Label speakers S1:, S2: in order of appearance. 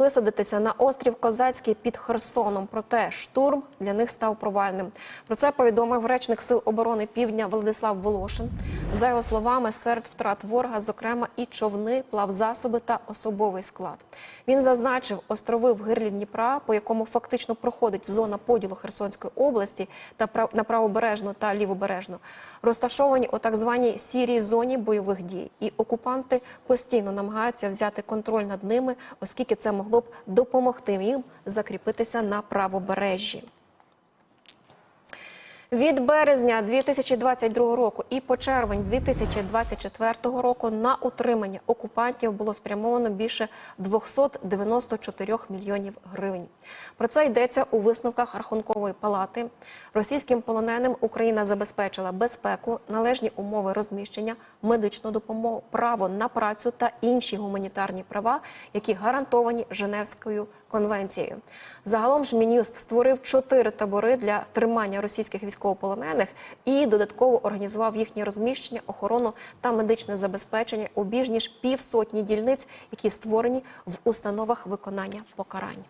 S1: Висадитися на острів Козацький під Херсоном. Проте штурм для них став провальним. Про це повідомив речник Сил оборони Півдня Владислав Волошин. За його словами, серед втрат ворога, зокрема, і човни, плавзасоби та особовий склад. Він зазначив острови в гирлі Дніпра, по якому фактично проходить зона поділу Херсонської області та на правобережну та лівобережну, розташовані у так званій сірій зоні бойових дій. І окупанти постійно намагаються взяти контроль над ними, оскільки це могло б допомогти їм закріпитися на правобережжі. Від березня 2022 року і по червень 2024 року на утримання окупантів було спрямовано більше 294 мільйонів гривень. Про це йдеться у висновках Рахункової палати. Російським полоненим Україна забезпечила безпеку, належні умови розміщення, медичну допомогу, право на працю та інші гуманітарні права, які гарантовані Женевською конвенцією. Загалом ж Мін'юст створив чотири табори для тримання російських військовополонених і додатково організував їхнє розміщення, охорону та медичне забезпечення у більш ніж півсотні дільниць, які створені в установах виконання покарань.